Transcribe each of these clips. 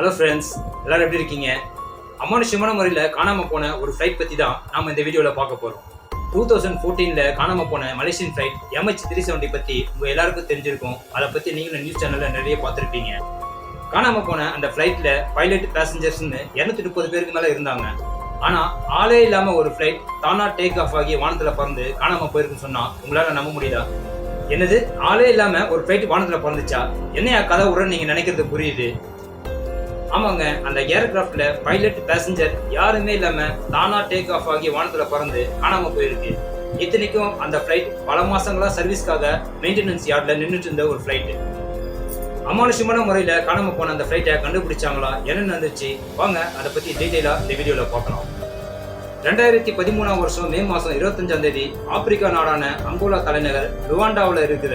Hello friends எல்லாரும் எப்படி இருக்கீங்க? அமானுஷ்யமான முறையில் காணாமல் போன ஒரு ஃப்ளைட் பற்றி தான் நாம் இந்த வீடியோவில் பார்க்க போகிறோம் டூ தௌசண்ட் ஃபோர்டீனில் காணாம போன Malaysian flight MH three seventy பற்றி உங்கள் எல்லாருக்கும் தெரிஞ்சிருக்கும். அதை பற்றி நீங்களும் நியூஸ் சேனலில் நிறைய பார்த்துருப்பீங்க. காணாமல் போன அந்த ஃப்ளைட்டில் பைலட் பேசஞ்சர்ஸ்னு இரநூத்தி முப்பது பேருக்கு மேலே இருந்தாங்க. ஆனால் ஆளே இல்லாமல் ஒரு ஃப்ளைட் தானா டேக் ஆஃப் ஆகி வானத்தில் பறந்து காணாமல் போயிருக்குன்னு சொன்னால் உங்களால் நம்ப முடியுதா? என்னது? ஆளே இல்லாமல் ஒரு ஃப்ளைட் வானத்தில் பறந்துச்சா? என்னையா கதை உடனே நீங்கள் நினைக்கிறது புரியுது? ஆமாங்க அந்த ஏர்கிராஃப்ட்ல பைலட் பேசஞ்சர் யாருமே இல்லாம தானா டேக் ஆஃப் ஆகி வானத்துல பறந்து காணாம போயிருக்கு. இத்தனைக்கும் அந்த ஃப்ளைட் பல மாசங்களா சர்வீஸ்க்காக மெயின்டெனன்ஸ் யார்ட்ல நின்றுட்டு இருந்த ஒரு ஃப்ளைட் அமானுஷமான முறையில காணாம போன அந்த ஃப்ளைட்டை கண்டுபிடிச்சாங்களா? என்ன நடந்துச்சு வாங்க அதை பத்தி டீட்டெயிலா இந்த வீடியோல பார்க்கலாம். ரெண்டாயிரத்தி பதிமூணாம் வருஷம் மே மாசம் இருபத்தஞ்சாம் தேதி ஆப்பிரிக்கா நாடான அங்கோலா தலைநகர் ருவாண்டாவில் இருக்கிற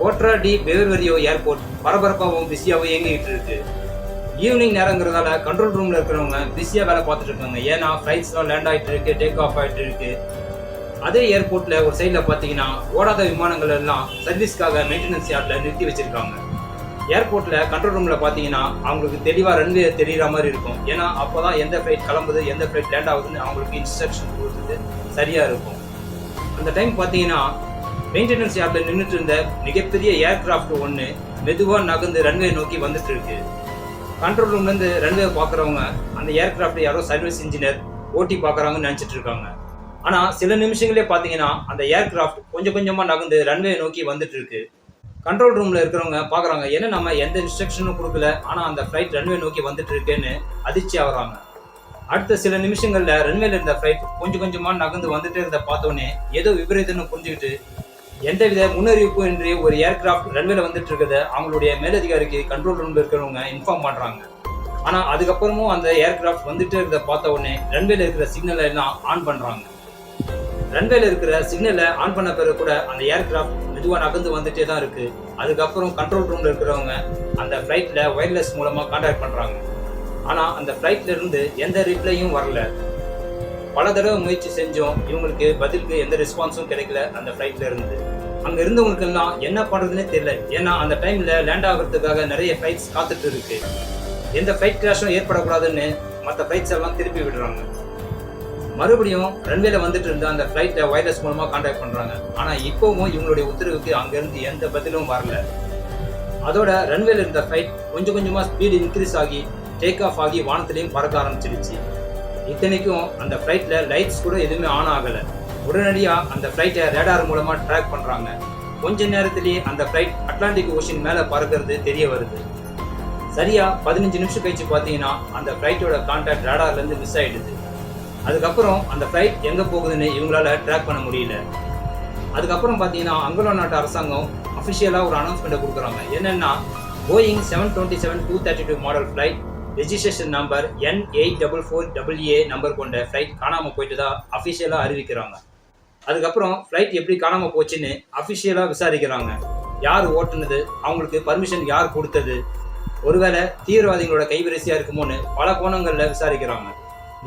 கோட்ரா டி பெவர்வரியோ ஏர்போர்ட் பரபரப்பாகவும் பிஸியாகவும் இயங்கிட்டு இருக்கு. ஈவினிங் நேரங்கிறதால கண்ட்ரோல் ரூம்ல இருக்கிறவங்க பிஸியா வேலை பார்த்துட்டு இருக்காங்க. ஏன்னா ஃபிளைட்ஸ்லாம் லேண்ட் ஆயிட்டு இருக்கு டேக் ஆஃப் ஆயிட்டு இருக்கு. அதே ஏர்போர்ட்ல ஒரு சைடில் பார்த்தீங்கன்னா ஓடாத விமானங்கள் எல்லாம் சர்வீஸ்க்காக மெயின்டெனன்ஸ் யார்ட்ல நிறுத்தி வச்சிருக்காங்க. ஏர்போர்ட்ல கண்ட்ரோல் ரூம்ல பார்த்தீங்கன்னா அவங்களுக்கு தெளிவா ரன்வே தெரியற மாதிரி இருக்கும். ஏன்னா அப்போதான் எந்த ஃபிளைட் கிளம்புது எந்த ஃபிளைட் லேண்ட் ஆகுதுன்னு அவங்களுக்கு இன்ஸ்ட்ரக்ஷன் கொடுத்துட்டு சரியா இருக்கும். அந்த டைம் பார்த்தீங்கன்னா மெயின்டெனன்ஸ் யார்ட்ல நின்றுட்டு இருந்த மிகப்பெரிய ஏர்கிராஃப்ட் ஒன்று மெதுவாக நகர்ந்து ரன்வே நோக்கி வந்துட்டு இருக்கு. கண்ட்ரோல் ரூம்லேருந்து ரன்வே பார்க்குறவங்க அந்த ஏர்கிராஃப்ட் யாரோ சர்வீஸ் இன்ஜினியர் ஓட்டி பார்க்குறாங்கன்னு நினச்சிட்டு இருக்காங்க. ஆனால் சில நிமிஷங்களே பார்த்தீங்கன்னா அந்த ஏர்கிராஃப்ட் கொஞ்சம் கொஞ்சமாக நகர்ந்து ரன்வே நோக்கி வந்துட்டு இருக்கு. கண்ட்ரோல் ரூமில் இருக்கிறவங்க பார்க்குறாங்க என்ன நம்ம எந்த இன்ஸ்ட்ரக்ஷனும் கொடுக்கல ஆனால் அந்த ஃப்ளைட் ரன்வே நோக்கி வந்துட்டு இருக்கேன்னு அதிர்ச்சி ஆகுறாங்க. அடுத்த சில நிமிஷங்களில் ரன்வேல இருந்த ஃப்ளைட் கொஞ்சம் கொஞ்சமாக நகர்ந்து வந்துட்டே இருந்த பார்த்தோன்னே ஏதோ விபரீதம்னு புரிஞ்சுக்கிட்டு எந்தவித முன்னறிவிப்பும் இன்றி ஒரு ஏர்கிராஃப்ட் ரன்வேல வந்துட்டு இருக்கிறத அவங்களுடைய மேலதிகாரிக்கு கண்ட்ரோல் ரூம்ல இருக்கிறவங்க இன்ஃபார்ம் பண்றாங்க. ஆனா அதுக்கப்புறமும் அந்த ஏர்கிராஃப்ட் வந்துட்டு இருக்கிறத பார்த்த உடனே ரன்வேல இருக்கிற சிக்னலை எல்லாம் ஆன் பண்றாங்க. ரன்வேல இருக்கிற சிக்னலை ஆன் பண்ண பிறகு கூட அந்த ஏர்கிராஃப்ட் மெதுவா நகர்ந்து வந்துட்டே தான் இருக்கு. அதுக்கப்புறம் கண்ட்ரோல் ரூம்ல இருக்கிறவங்க அந்த ஃபிளைட்ல ஒயர்லெஸ் மூலமா கான்டாக்ட் பண்றாங்க. ஆனா அந்த ஃபிளைட்ல இருந்து எந்த ரிப்ளையும் வரல. பல தடவை முயற்சி செஞ்சோம். இவங்களுக்கு பதிலுக்கு எந்த ரெஸ்பான்ஸும் கிடைக்கல அந்த ஃப்ளைட்ல இருந்து. அங்க இருந்தவங்களுக்கு எல்லாம் என்ன பண்றதுன்னே தெரியல. ஏன்னா அந்த டைம்ல லேண்ட் ஆகிறதுக்காக நிறைய ஃபிளைட்ஸ் காத்துட்டு இருக்கு. எந்த ஃபிளைட் கிராஷும் ஏற்படக்கூடாதுன்னு மற்ற ஃபிளைட்ஸ் எல்லாம் திருப்பி விடுறாங்க. மறுபடியும் ரன்வேல வந்துட்டு இருந்த அந்த ஃபிளைட்டை வைரஸ் மூலமா கான்டாக்ட் பண்றாங்க. ஆனா இப்பவும் இவங்களுடைய உத்தரவுக்கு அங்க இருந்து எந்த பதிலும் வரல. அதோட ரன்வேல இருந்த ஃபிளைட் கொஞ்சம் கொஞ்சமா ஸ்பீடு இன்க்ரீஸ் ஆகி டேக் ஆஃப் ஆகி வானத்திலையும் பறக்க ஆரம்பிச்சிடுச்சு இத்தனைக்கும் அந்த ஃப்ளைட்டில் லைட்ஸ் கூட எதுவுமே ஆன் ஆகலை. உடனடியாக அந்த ஃப்ளைட்டை ரேடார் மூலமாக ட்ராக் பண்ணுறாங்க கொஞ்ச நேரத்திலேயே அந்த ஃப்ளைட் அட்லாண்டிக் ஓஷன் மேலே பறக்கிறது தெரிய வருது. சரியாக பதினஞ்சு நிமிஷம் கழிச்சு பார்த்தீங்கன்னா அந்த ஃப்ளைட்டோட கான்டாக்ட் ரேடார்லேருந்து மிஸ் ஆகிடுது அதுக்கப்புறம் அந்த ஃப்ளைட் எங்கே போகுதுன்னு இவங்களால ட்ராக் பண்ண முடியல. அதுக்கப்புறம் பார்த்தீங்கன்னா அங்கலோ நாட்டு அரசாங்கம் அஃபிஷியலாக ஒரு அனௌன்ஸ்மெண்ட்டை கொடுக்குறாங்க. என்னென்னா Boeing seven twenty seven two thirty two model flight registration number N eight double four double A number கொண்ட ஃப்ளைட் காணாமல் போயிட்டு தான் அஃபிஷியலாக அறிவிக்கிறாங்க. அதுக்கப்புறம் ஃப்ளைட் எப்படி காணாமல் போச்சுன்னு அஃபிஷியலாக விசாரிக்கிறாங்க. யார் ஓட்டுனது? அவங்களுக்கு பர்மிஷன் யார் கொடுத்தது? ஒருவேளை தீவிரவாதிகளோட கைவரிசையாக இருக்குமோன்னு பல கோணங்களில் விசாரிக்கிறாங்க.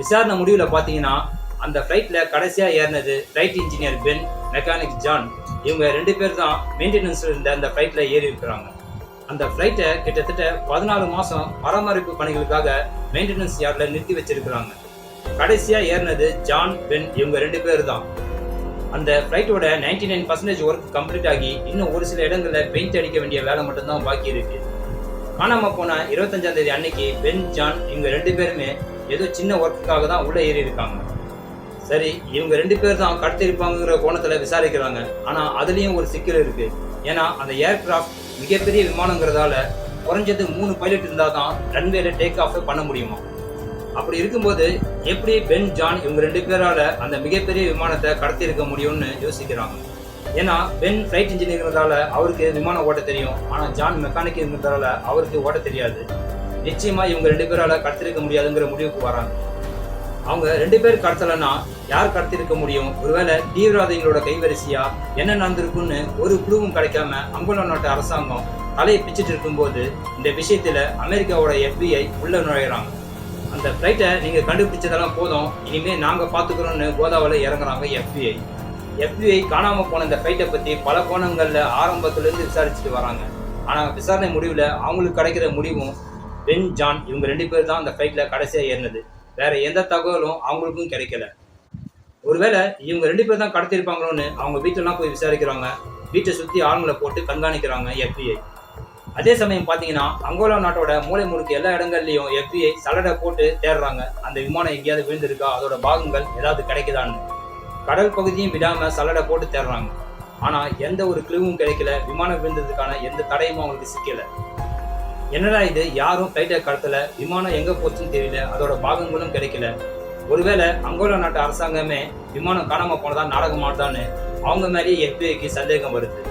விசாரணை முடிவில் பார்த்தீங்கன்னா அந்த ஃப்ளைட்டில் கடைசியாக ஏறினது flight engineer Ben mechanic John இவங்க ரெண்டு பேர் தான் மெயின்டெனன்ஸில் இருந்த அந்த ஃப்ளைட்டில் ஏறி இருக்கிறாங்க. அந்த ஃப்ளைட்டை கிட்டத்தட்ட பதினாலு மாதம் பராமரிப்பு பணிகளுக்காக மெயின்டெனன்ஸ் யார்டில் நிறுத்தி வச்சிருக்கிறாங்க. கடைசியாக ஏறினது ஜான் பென் இவங்க ரெண்டு பேர் தான். அந்த ஃப்ளைட்டோட ninety nine percentage work complete ஆகி இன்னும் ஒரு சில இடங்களில் பெயிண்ட் அடிக்க வேண்டிய வேலை மட்டும்தான் பாக்கி இருக்கு. காணாமல் போன இருபத்தஞ்சாம் தேதி அன்னைக்கு பென் ஜான் இவங்க ரெண்டு பேருமே ஏதோ சின்ன ஒர்க்குக்காக தான் உள்ளே ஏறி இருக்காங்க. சரி இவங்க ரெண்டு பேர் தான் கடத்திருப்பாங்கிற கோணத்தில் விசாரிக்கிறாங்க. ஆனால் அதுலேயும் ஒரு சிக்கல் இருக்குது ஏன்னா அந்த ஏர்கிராஃப்ட் மிகப்பெரிய விமானங்கிறதால குறைஞ்சது மூணு பைலட் இருந்தால் தான் ரன்வேல டேக் ஆஃப் பண்ண முடியுமா? அப்படி இருக்கும்போது எப்படி பென் ஜான் இவங்க ரெண்டு பேரால அந்த மிகப்பெரிய விமானத்தை கடத்தி இருக்க முடியும்னு யோசிக்கிறாங்க. ஏன்னா பென் ஃப்ளைட் இன்ஜினியர்ங்கிறதால அவருக்கு விமானம் ஓட்ட தெரியும். ஆனால் ஜான் மெக்கானிக் இருந்ததால அவருக்கு ஓட்ட தெரியாது. நிச்சயமா இவங்க ரெண்டு பேரால கடத்திருக்க முடியாதுங்கிற முடிவுக்கு வராங்க. அவங்க ரெண்டு பேர் கடத்தலைன்னா யார் கடத்திருக்க முடியும்? ஒருவேளை தீவிரவாதிகளோட கைவரிசையா என்ன நடந்திருக்குன்னு ஒரு குழுவும் கிடைக்காம அங்குல நாட்டு அரசாங்கம் தலையை பிச்சுட்டு இருக்கும்போது இந்த விஷயத்துல அமெரிக்காவோட எஃபிஐ உள்ள நுழையிறாங்க. அந்த ஃப்ளைட்டை நீங்கள் கண்டுபிடிச்சதெல்லாம் போதும். இனிமேல் நாங்கள் பாத்துக்கிறோம்னு கோதாவில் இறங்குறாங்க எஃப்பிஐ எஃப்பிஐ காணாமல் போன இந்த ஃப்ளைட்டை பற்றி பல கோணங்களில் ஆரம்பத்துலேருந்து விசாரிச்சுட்டு வராங்க. ஆனால் விசாரணை முடிவில் அவங்களுக்கு கிடைக்கிற முடிவும் பென் ஜான் இவங்க ரெண்டு பேர் தான் அந்த ஃப்ளைட்டில் கடைசியாக ஏறினது. வேறு எந்த தகவலும் அவங்களுக்கும் கிடைக்கல. ஒருவேளை இவங்க ரெண்டு பேர் தான் கடத்திருப்பாங்களோன்னு அவங்க வீட்டிலலாம் போய் விசாரிக்கிறாங்க. வீட்டை சுற்றி ஆளுங்களை போட்டு கண்காணிக்கிறாங்க எஃப்பிஐ அதே சமயம் பார்த்தீங்கன்னா அங்கோலா நாட்டோட மூலை முறுக்கு எல்லா இடங்கள்லையும் எஃபிஐ சலடை போட்டு தேடுறாங்க. அந்த விமானம் எங்கேயாவது விழுந்திருக்கா? அதோட பாகங்கள் ஏதாவது கிடைக்குதான்னு. கடல் பகுதியும் விடாம சலடை போட்டு தேடுறாங்க. ஆனா எந்த ஒரு கிளிவும் கிடைக்கல. விமானம் விழுந்ததுக்கான எந்த தடையும் அவங்களுக்கு சிக்கல. என்னடா இது? யாரும் ஃப்ளைட்டை கடத்தல. விமானம் எங்க போச்சுன்னு தெரியல. அதோட பாகங்களும் கிடைக்கல. ஒருவேளை அங்கோலா நாட்டு அரசாங்கமே விமானம் காணாம போனதா நாடகம் ஆடுதான்னு அவங்க மேலேயே எஃபிஐக்கு சந்தேகம் வருது.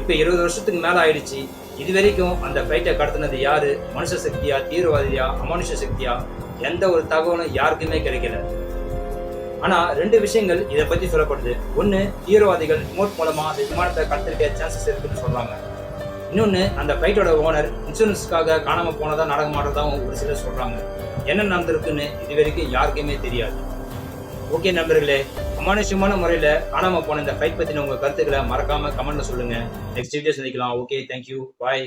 இப்போ இருபது வருஷத்துக்கு மேலே ஆயிடுச்சு. இது வரைக்கும் அந்த ஃபைட்டை கடத்தினது யாரு? மனுஷ சக்தியா தீவிரவாதியா அமனுஷ சக்தியா? எந்த ஒரு தகவலும் யாருக்குமே கிடைக்கல. ஆனா ரெண்டு விஷயங்கள் இதை பத்தி சொல்லப்படுது. ஒண்ணு தீவிரவாதிகள் ரிமோட் மூலமா அந்த விமானத்தை கடத்திருக்க சான்சஸ் இருக்குன்னு சொல்றாங்க. இன்னொன்னு அந்த ஃபைட்டோட ஓனர் இன்சூரன்ஸ்க்காக காணாம போனதா நாடகம் ஆடுறதாவும் ஒரு சிலர் சொல்றாங்க. என்ன நடந்திருக்குன்னு இது வரைக்கும் யாருக்குமே தெரியாது. ஓகே நண்பர்களே அமானுஷ்யமான முறையில காணாமல் போன இந்த ஃபைட் பத்தின உங்க கருத்துக்களை மறக்காம கமெண்ட்ல சொல்லுங்க. நெக்ஸ்ட் வீடியோ சந்திக்கலாம். Okay thank you bye